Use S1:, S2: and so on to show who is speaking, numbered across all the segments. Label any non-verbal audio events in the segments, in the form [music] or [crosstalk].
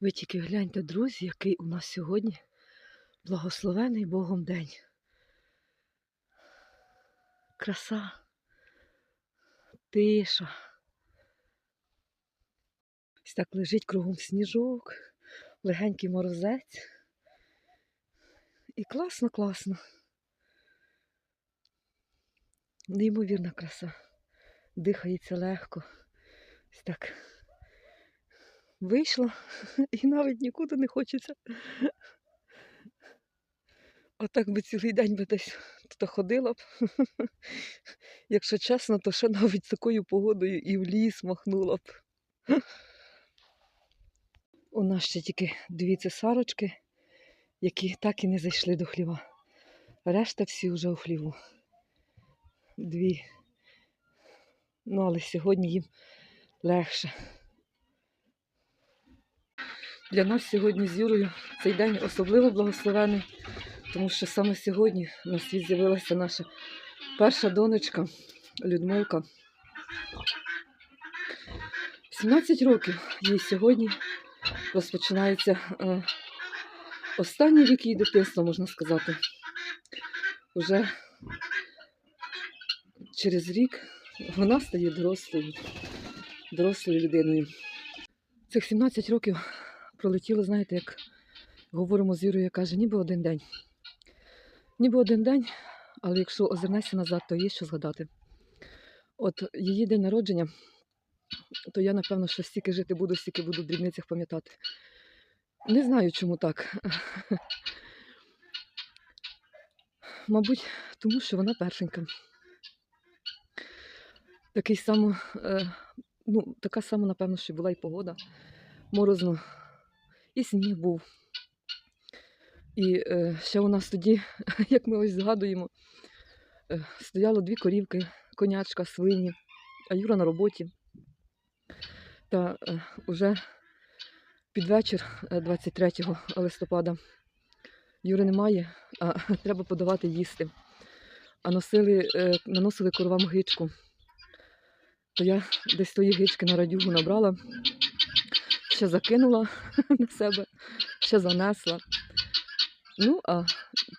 S1: Ви тільки гляньте, друзі, який у нас сьогодні благословений Богом день. Краса, тиша. Ось так лежить кругом сніжок, легенький морозець. І класно, класно. Неймовірна краса. Дихається легко. Ось так вийшла [laughs] і навіть нікуди не хочеться. Отак би цілий день би десь тут ходила б. [laughs] Якщо чесно, то ще навіть такою погодою і в ліс махнула б. У нас ще тільки дві цесарочки, які так і не зайшли до хліва. Решта всі вже у хліву. Дві. Ну, але сьогодні їм легше. Для нас сьогодні з Юрою цей день особливо благословений, тому що саме сьогодні на світ з'явилася наша перша донечка Людмилка. 17 років їй сьогодні розпочинається е, останній рік її дитинства, можна сказати. Уже через рік вона стає дорослою, дорослою людиною. Цих 17 років пролетіло, знаєте, як говоримо з Юрою, каже, ніби один день. Ніби один день, але якщо озирнешся назад, то є що згадати. От її день народження, то я, напевно, що стільки жити буду, стільки буду в дрібницях пам'ятати. Не знаю, чому так. [laughs] Мабуть, тому що вона першенька. Такий само, е, ну, така сама, напевно, що була і погода. Морозно. І сніг був. І е, ще у нас тоді, [laughs] як ми ось згадуємо, е, стояло дві корівки, конячка, свині, а Юра на роботі. Та е, уже під вечір е, 23 листопада Юри немає, а [laughs] треба подавати їсти. А носили, е, наносили коровам гичку. То я десь тої гички на радюгу набрала, ще закинула [laughs] на себе, ще занесла. Ну, а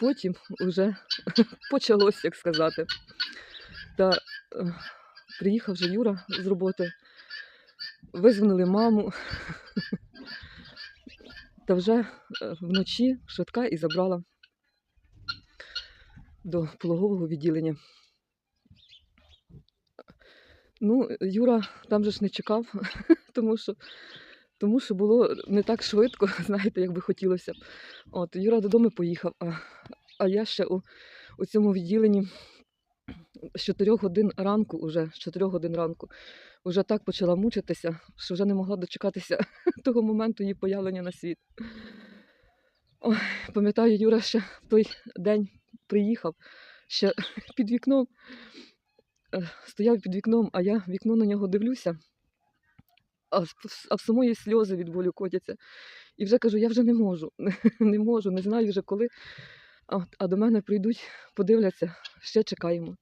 S1: потім вже [laughs] почалось, як сказати. Та е, приїхав вже Юра з роботи, визвонили маму. Та вже е, вночі швидка і забрала до пологового відділення. Ну, Юра там же ж не чекав, [laughs] тому що, тому що було не так швидко, [laughs] знаєте, як би хотілося. От, Юра додому поїхав, а, а я ще у, у цьому відділенні з 4 годин ранку, уже, з 4 годин ранку, вже так почала мучитися, що вже не могла дочекатися [laughs] того моменту її появлення на світ. Ой, пам'ятаю, Юра ще в той день приїхав, ще [laughs] під вікном е, стояв під вікном, а я вікно на нього дивлюся, а, в- самої сльози від болю котяться. І вже кажу, я вже не можу, [laughs] не можу, не знаю вже коли. А, а до мене прийдуть, подивляться, ще чекаємо.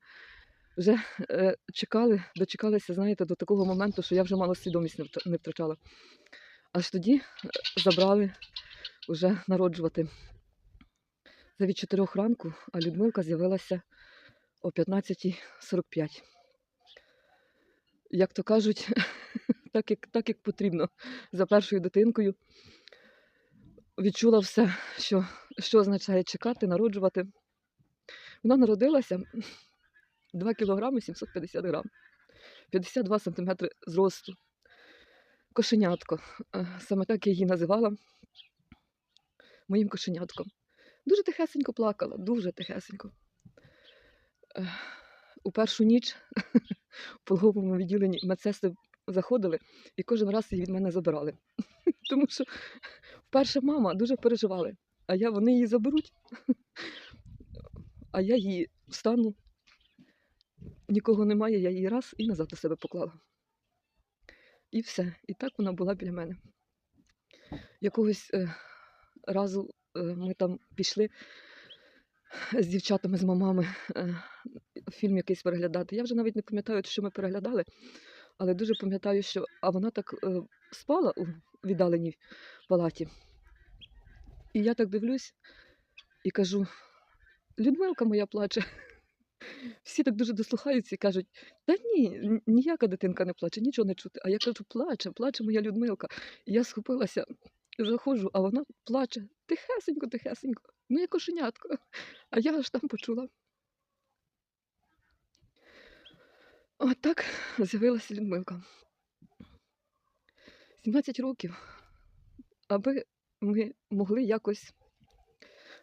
S1: Вже е, чекали, дочекалися, знаєте, до такого моменту, що я вже мало свідомість не втрачала. Аж тоді е, забрали вже народжувати. Це від 4 ранку, а Людмилка з'явилася о 15.45. Як то кажуть, [laughs] так як, так як потрібно [laughs] за першою дитинкою. Відчула все, що, що означає чекати, народжувати. Вона народилася [clears throat] 2 кілограми 750 грам, 52 сантиметри зросту. Кошенятко. Е, Саме так я її називала моїм кошенятком. Дуже тихесенько плакала, дуже тихесенько. Е, У першу ніч [laughs] в пологовому відділенні медсестри заходили і кожен раз її від мене забирали. [laughs] Тому що вперше мама дуже переживали, а я вони її заберуть, а я її встану. Нікого немає, я її раз і назад до себе поклала. І все. І так вона була біля мене. Якогось е, разу е, ми там пішли з дівчатами, з мамами е, фільм якийсь переглядати. Я вже навіть не пам'ятаю, що ми переглядали, але дуже пам'ятаю, що а вона так е, спала у, віддаленій палаті. І я так дивлюсь і кажу: Людмилка моя плаче. [laughs] Всі так дуже дослухаються і кажуть: та ні, ніяка дитинка не плаче, нічого не чути. А я кажу, плаче, плаче моя Людмилка. І я схопилася, заходжу, а вона плаче тихесенько, тихесенько, ну як кошенятко. А я аж там почула. От так з'явилася Людмилка. 17 років, аби ми могли якось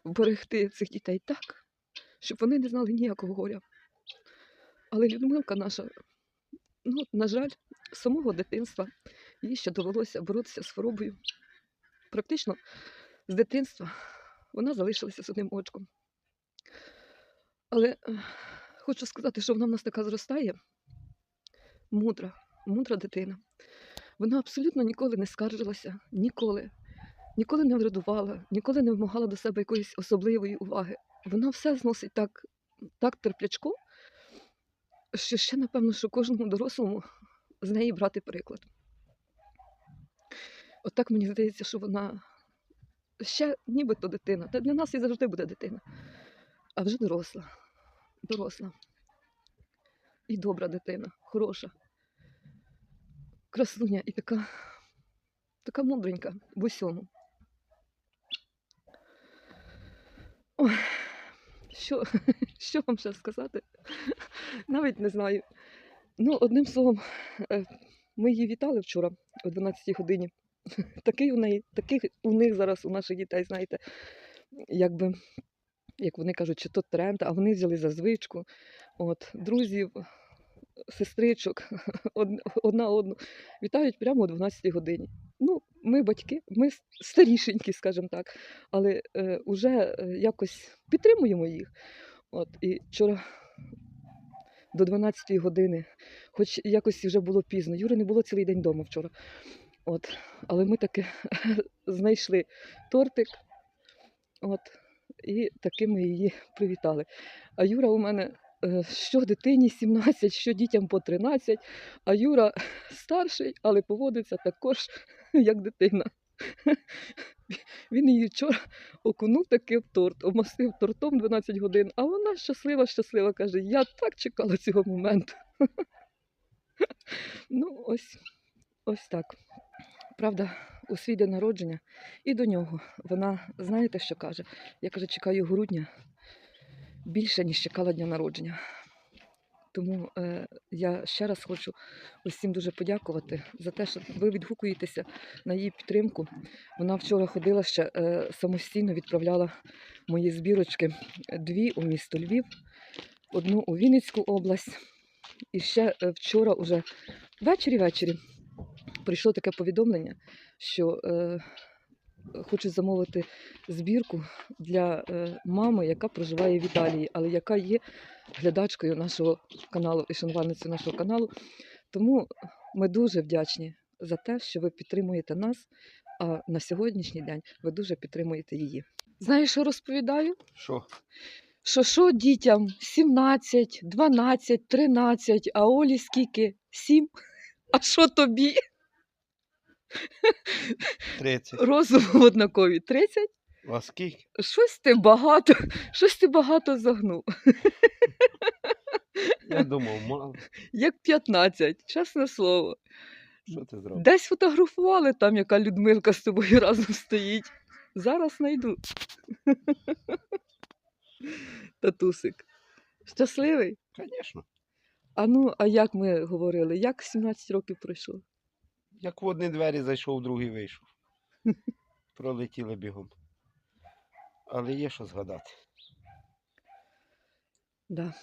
S1: вберегти цих дітей так, щоб вони не знали ніякого горя. Але Людмилка наша, ну, на жаль, з самого дитинства їй ще довелося боротися з хворобою. Практично з дитинства вона залишилася з одним очком. Але е, хочу сказати, що вона в нас така зростає, мудра, мудра дитина. Вона абсолютно ніколи не скаржилася, ніколи, ніколи не врядувала, ніколи не вимагала до себе якоїсь особливої уваги. Вона все зносить так, так терплячко, що ще, напевно, що кожному дорослому з неї брати приклад. От так мені здається, що вона ще нібито дитина. Та для нас і завжди буде дитина. А вже доросла. Доросла. І добра дитина, хороша. Красуня і така, така мудренька в усьому. Що, [laughs] що вам ще сказати? Навіть не знаю. Ну, одним словом, е, ми її вітали вчора о 12 годині. [laughs] Такий у неї, таких у них зараз, у наших дітей, знаєте, якби, як вони кажуть, чи то тренд, а вони взяли за звичку. От, друзів, сестричок, [laughs] одна одну вітають прямо о 12 годині. Ну, ми батьки, ми старішенькі, скажімо так, але е, уже е, якось підтримуємо їх. От, і вчора до 12 години, хоч якось вже було пізно. Юри не було цілий день вдома вчора. От, але ми таки [laughs] знайшли тортик. От, і таки ми її привітали. А Юра у мене е, що дитині 17, що дітям по 13, а Юра [laughs] старший, але поводиться також [laughs] як дитина. [laughs] Він її вчора окунув таки в торт, обмастив тортом 12 годин, а вона щаслива, щаслива каже: Я так чекала цього моменту. Ну, ось, ось так. Правда, у свій день народження і до нього вона, знаєте, що каже? Я каже, чекаю грудня більше, ніж чекала дня народження. Тому е, я ще раз хочу усім дуже подякувати за те, що ви відгукуєтеся на її підтримку. Вона вчора ходила ще е, самостійно, відправляла мої збірочки дві у місто Львів, одну у Вінницьку область. І ще е, вчора, уже ввечері-ввечері, прийшло таке повідомлення, що е, хочуть замовити збірку для е, мами, яка проживає в Італії, але яка є глядачкою нашого каналу і шанувальницею нашого каналу. Тому ми дуже вдячні за те, що ви підтримуєте нас. А на сьогоднішній день ви дуже підтримуєте її. Знаєш, що розповідаю?
S2: Що?
S1: Що що дітям 17, 12, 13, а Олі скільки? 7? А що тобі?
S2: 30.
S1: Розумом однакові 30?
S2: У вас скільки?
S1: Щось ти багато, щось ти багато загнув.
S2: Я думав, мало.
S1: Як 15, чесне слово.
S2: Що ти зробив?
S1: Десь фотографували там, яка Людмилка з тобою [laughs] разом стоїть. Зараз знайду. Татусик. Щасливий?
S2: Звісно.
S1: А ну, а як ми говорили? Як 17 років пройшло?
S2: Як в одні двері зайшов, в другий вийшов. [laughs] Пролетіли бігом. Але є що згадати.
S1: Да.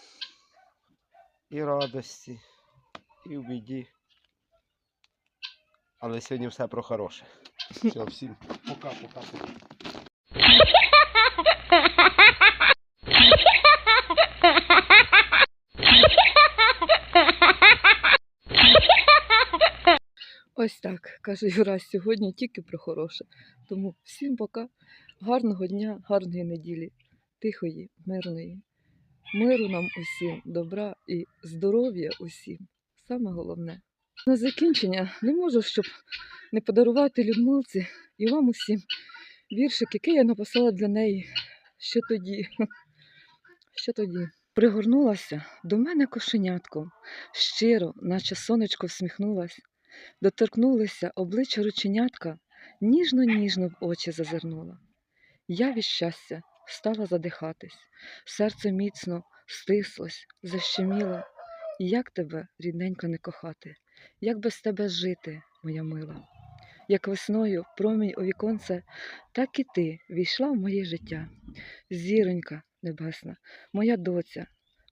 S2: І радості, і в біді. Але сьогодні все про хороше. [laughs] Все, всім. Пока, [laughs] пока. пока.
S1: Ось так, каже Юра, сьогодні тільки про хороше. Тому всім пока. Гарного дня, гарної неділі, тихої, мирної. Миру нам усім, добра і здоров'я усім. Саме головне На закінчення не можу, щоб не подарувати Людмилці і вам усім віршик, який я написала для неї ще тоді. [laughs] Ще тоді. Пригорнулася до мене кошенятко, щиро, наче сонечко всміхнулась, доторкнулися обличчя рученятка, ніжно-ніжно в очі зазирнула. Я від щастя стала задихатись, серце міцно стислось, защеміло. Як тебе, рідненько, не кохати, як без тебе жити, моя мила? Як весною промінь у віконце, так і ти війшла в моє життя. Зіронька небесна, моя доця,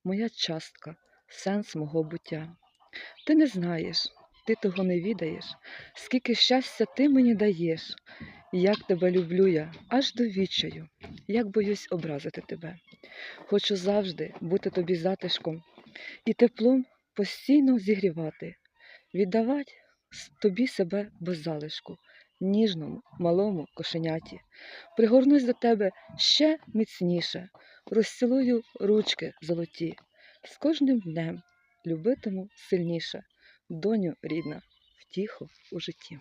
S1: моя частка, сенс мого буття. Ти не знаєш, ти того не відаєш, скільки щастя ти мені даєш, як тебе люблю я, аж до відчаю, як боюсь образити тебе. Хочу завжди бути тобі затишком і теплом постійно зігрівати, віддавати тобі себе без залишку, ніжному, малому кошеняті. Пригорнусь до тебе ще міцніше, розцілую ручки золоті. З кожним днем любитиму сильніше, доню рідна, втіху у житті.